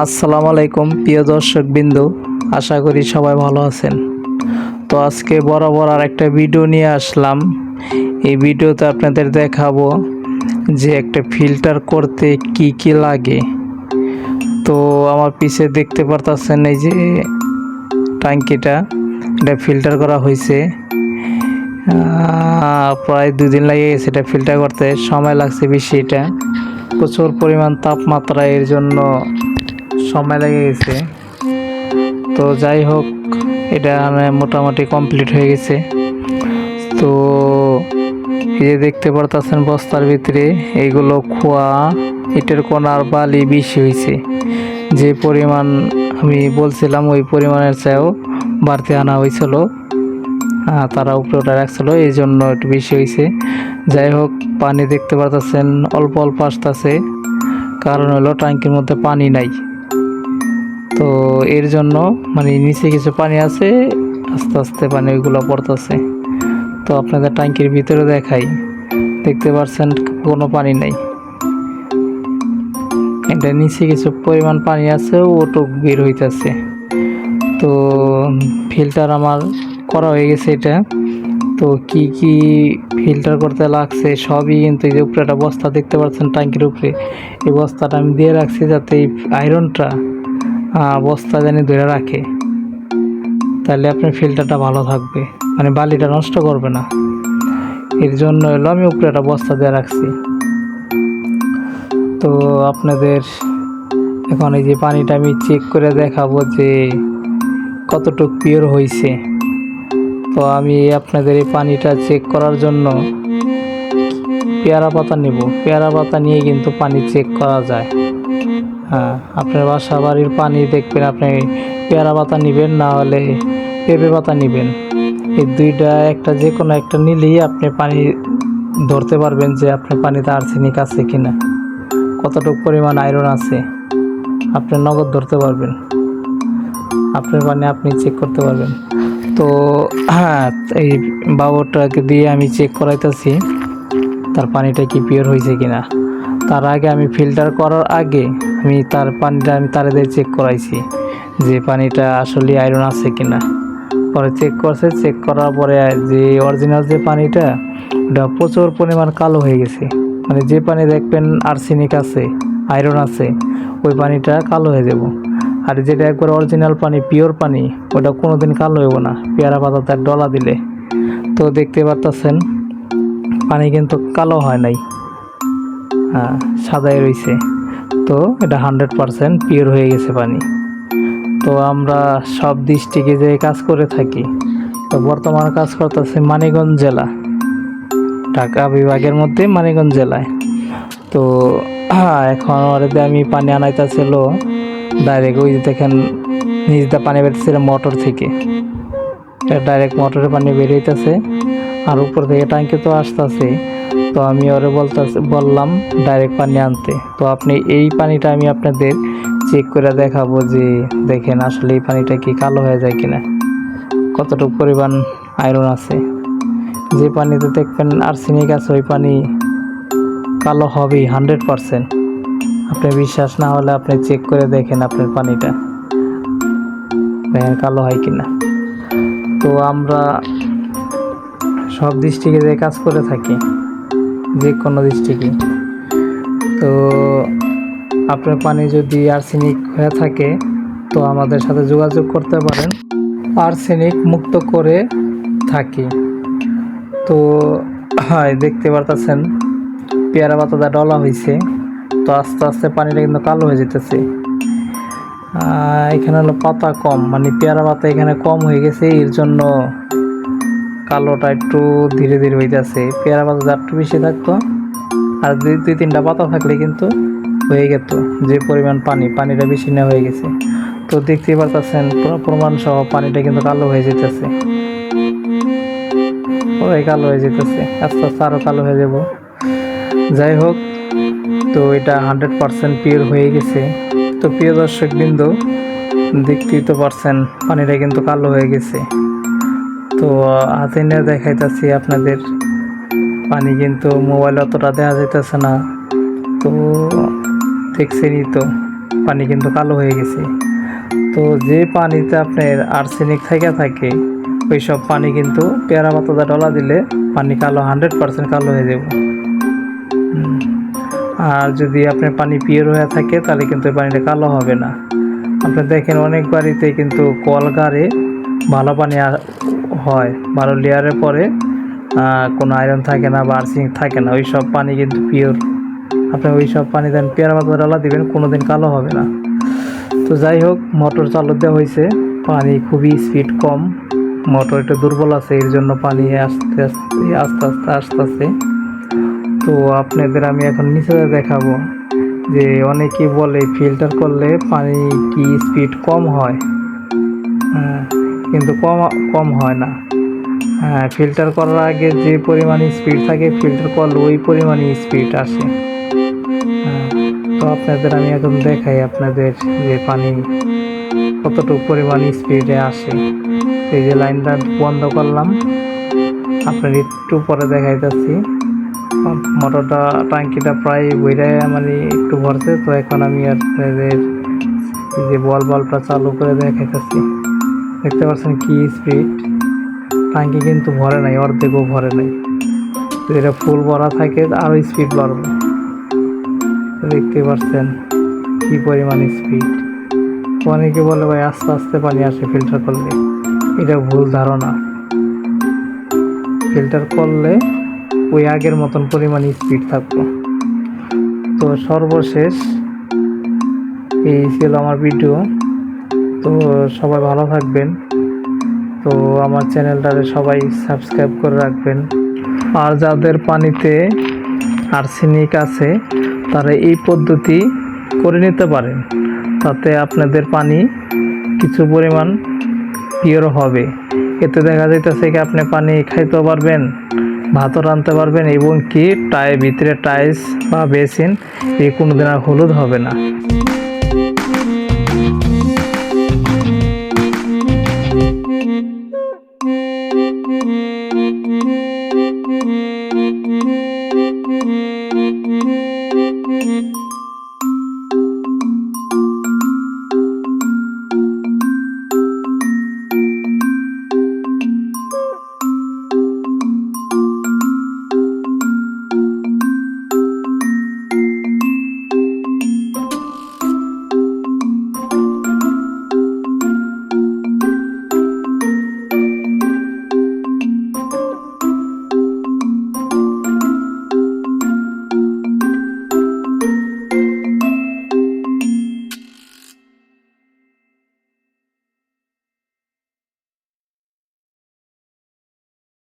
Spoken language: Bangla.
আসসালামু আলাইকুম, প্রিয় দর্শক বিন্দু আশা করি সবাই ভালো আছেন। তো আজকে বরাবর আর একটা ভিডিও নিয়ে আসলাম। এই ভিডিওতে আপনাদের দেখাবো যে একটা ফিল্টার করতে কি কি লাগে। তো আমার পিছে দেখতে পারতেছেন এই যে ট্যাঙ্কিটা, এটা ফিল্টার করা হয়েছে। প্রায় দুদিন লাগে গেছে এটা ফিল্টার করতে, সময় লাগছে বেশি এটা। প্রচুর পরিমাণ তাপমাত্রা এর জন্য সময় লেগে গেছে। তো যাই হোক, এটা মানে মোটামুটি কমপ্লিট হয়ে গেছে। তো এই যে দেখতে পারতেছেন বস্তার ভিতরে এইগুলো খোয়া, ইটের কোনার বালি বেশি হয়েছে। যে পরিমাণ আমি বলছিলাম, ওই পরিমাণের চেয়েও বাড়তি আনা হয়েছিল। তারা উপরে ওটা রাখছিল, এই জন্য একটু বেশি হয়েছে। যাই হোক, পানি দেখতে পারতেছেন, অল্প অল্প আসতেছে। কারণ হলো, ট্যাঙ্কির মধ্যে পানি নাই। তো এর জন্য মানে নিচে কিছু পানি আছে, আস্তে আস্তে পানি ওইগুলো পড়তেছে। তো আপনাদের ট্যাঙ্কির ভিতরে দেখাই, দেখতে পাচ্ছেন কোনো পানি নেই। এটা নিচে কিছু পরিমাণ পানি আছে, ওটুক বের হইতেছে। তো ফিল্টার আমার করা হয়ে গেছে এটা। তো কি কি ফিল্টার করতে লাগছে সবই কিন্তু এই যে উপরে একটা বস্তা দেখতে পাচ্ছেন ট্যাঙ্কির উপরে। এই বস্তাটা আমি দিয়ে রাখছি যাতে এই আয়রনটা বস্তা জানি ধরে রাখে। তাহলে আপনার ফিল্টারটা ভালো থাকবে। মানে বালিটা নষ্ট করবে না। এর জন্য হলো আমি উপরে একটা বস্তা দিয়ে রাখছি। তো আপনাদের এখন এই যে পানিটা আমি চেক করে দেখাবো যে কতটুকু পিওর হয়েছে তো আমি আপনাদের এই পানিটা চেক করার জন্য পেয়ারা পাতা নেব। পেয়ারা পাতা নিয়ে কিন্তু পানি চেক করা যায়। হ্যাঁ আপনার বাসা বাড়ির পানি দেখবেন, আপনি পেয়ারা পাতা নেবেন, না হলে পেঁপে পাতা নেবেন। এই দুইটা একটা যে কোনো একটা নিলেই আপনি পানি ধরতে পারবেন যে আপনার পানিতে আর্সেনিক আছে কি না কতটুকু পরিমাণ আয়রন আছে, আপনি নগদ ধরতে পারবেন। আপনার পানি আপনি চেক করতে পারবেন। তো হ্যাঁ এই বাবরটাকে দিয়ে আমি চেক করাইতেছি, তার পানিটা কি পিওর হয়েছে কিনা। তার আগে আমি ফিল্টার করার আগে আমি তার পানিটা আমি তারে দিয়ে চেক করাইছি যে পানিটা আসলে আয়রন আছে কি না পরে চেক করছে চেক করার পরে যে অরিজিনাল যে পানিটা, ওটা প্রচুর পরিমাণ কালো হয়ে গেছে। মানে যে পানি দেখবেন আর্সেনিক আছে আয়রন আছে, ওই পানিটা কালো হয়ে যাব। আর যেটা একবার অরিজিনাল পানি পিওর পানি, ওটা কোনো দিন কালো হইব না, পেয়ারা পাতাতে ডলা দিলে। তো দেখতে পারতেছেন, পানি কিন্তু কালো হয় নাই। সাদাই রয়েছে তো এটা হান্ড্রেড পারসেন্ট পিওর হয়ে গেছে পানি। তো আমরা সব ডিস্ট্রিক্টে যে কাজ করে থাকি তো বর্তমানে কাজ করতেছে মানিকগঞ্জ জেলা। ঢাকা বিভাগের মধ্যে মানিকগঞ্জ জেলায়। তো হ্যাঁ, এখন ওরে আমি পানি আনাইতেছিল ডাইরেক্ট ওই দেখেন নিজটা পানি বেরোতেছিল মোটর থেকে। ডাইরেক্ট মোটরে পানি বেরিয়েছে আর উপর থেকে ট্যাঙ্কি তো আসতেছে, তো আমি ওরে বলতেছে, বললাম, ডাইরেক্ট পানি আনতে। তো আপনি এই পানিটা আমি আপনাদের চেক করে দেখাবো যে দেখেন আসলে এই পানিটা কি কালো হয়ে যায় কিনা। কতটুকু পরিমাণ আয়রন আছে। যে পানিতে দেখবেন আর্সেনিক আছে, ওই পানি কালো হবেই হান্ড্রেড পারসেন্ট আপনি বিশ্বাস না হলে আপনি চেক করে দেখেন আপনার পানিটা, দেখেন কালো হয় কিনা। তো আমরা সব ডিস্ট্রিক্টে যে কাজ করে থাকি, যে কোনো ডিস্ট্রিক্টে তো আপনার পানি যদি আর্সেনিক হয়ে থাকে, তো আমাদের সাথে যোগাযোগ করতে পারেন। আর্সেনিক মুক্ত করে থাকি। তো হয় দেখতে পারতেছেন, পেয়ারা পাতাটা ডলা হয়েছে তো আস্তে আস্তে পানিটা কিন্তু কালো হয়ে যেতেছে। এখানে হলো পাতা কম মানে পেয়ারা পাতা এখানে কম হয়ে গেছে, এর জন্য কালোটা একটু ধীরে ধীরে হইতেছে। পেয়ারা পাতা যা একটু বেশি থাকতো, আর দুই দুই তিনটা পাতা থাকলে কিন্তু হয়ে গেত, যে পরিমাণ পানি, পানিটা বেশি নেওয়া হয়ে গেছে। তো দেখতেই পারতেছেন প্রমাণ সহ পানিটা কিন্তু কালো হয়ে যেতেছে। পুরোই কালো হয়ে যেতেছে, আস্তে আস্তে আরও কালো হয়ে যাব। যাই হোক, তো এটা হান্ড্রেড পারসেন্ট পিওর হয়ে গেছে। তো প্রিয় দর্শক বিন্দু দেখতেই তো পারছেন, পানিটা কিন্তু কালো হয়ে গেছে। তো হাতে নিয়ে দেখাইতেছি আপনাদের। পানি কিন্তু মোবাইল অতটা দেখা যাইতেছে না। তো, দেখছেনই তো, পানি কিন্তু কালো হয়ে গেছে। তো, যে পানিতে আপনার আর্সেনিক থেকে থাকে ওই সব পানি কিন্তু পেয়ারা পাতাটা ডলা দিলে পানি কালো হান্ড্রেড পার্সেন্ট কালো হয়ে যাব। আর যদি আপনার পানি পিওর হয়ে থাকে, তাহলে কিন্তু এই পানিটা কালো হবে না। আপনি দেখেন অনেক বাড়িতে কিন্তু কলগারে ভালো পানি হয়। ভালো লেয়ারের পরে কোনো আয়রন থাকে না বা আর্সেনিক থাকে না। ওই সব পানি কিন্তু পিওর আপনি ওই সব পানি দেন পেয়ারা পাতা ডলা দিবেন কোনো দিন কালো হবে না। তো যাই হোক মোটর চালু দেওয়া হয়েছে। পানি খুবই স্পিড কম। মোটর একটু দুর্বল আছে এর জন্য পানি আস্তে আস্তে আস্তে আস্তে আসতেছে তো আপনাদের আমি এখন নিচে দেখাবো যে অনেকে বলে ফিল্টার করলে পানি কি স্পিড কম হয়। হ্যাঁ, কিন্তু কম কম হয় না। হ্যাঁ ফিল্টার করার আগে যে পরিমাণে স্পিড থাকে ফিল্টার করলে ওই পরিমাণে স্পিড আসে। হ্যাঁ, তো আপনাদের আমি এখন দেখাই আপনাদের যে পানি কতটুকু পরিমাণ স্পিডে আসে। এই যে লাইনটা বন্ধ করলাম। আপনার একটু পরে দেখাইতেছি। মোটরটা ট্যাঙ্কিটা প্রায় বইরে মানে একটু ভরছে তো এখন আমি আপনাদের যে বল বাল্বটা চালু করে দেখাইতেছি। দেখতে পাচ্ছেন কি স্পিড ট্যাঙ্কি কিন্তু ভরে নাই, অর্ধেকও ভরে নাই। তো এটা ফুল ভরা থাকে, আরও স্পিড বাড়বে। দেখতে পাচ্ছেন কি পরিমাণ স্পিড। অনেকে বলে ভাই, আস্তে আস্তে পানি আসে ফিল্টার করলে। এটা ভুল ধারণা। ফিল্টার করলে ওই আগের মতন পরিমাণ স্পিড থাকতো তো সর্বশেষ, এই ছিল আমার ভিডিও। তো সবাই ভালো থাকবেন। তো আমার চ্যানেলটারে সবাই সাবস্ক্রাইব করে রাখবেন। আর যাদের পানিতে আর্সেনিক আছে, তারা এই পদ্ধতি করে নিতে পারেন। তাতে আপনাদের পানি কিছু পরিমাণ পিওর হবে। এতে দেখা যাইতেছে কি আপনি পানি খাইতেও পারবেন, ভাতও রাঁধতে পারবেন এবং কি টাই ভিতরে টাইলস বা বেসিন এই কোনো দিন আর হলুদ হবে না।